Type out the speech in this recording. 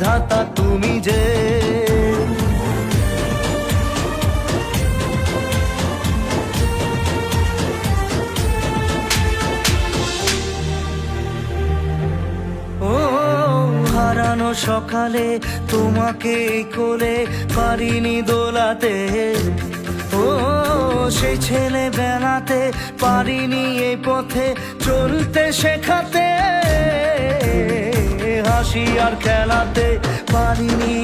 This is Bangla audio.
বিধাতা তুমি যে। হারানো সকালে তোমাকে কোলে পারিনি দোলাতে। ও, সেই ছেলে বেলাতে পারিনি এই পথে চলতে শেখাতে। হাসি আর খেলাতে পারিনি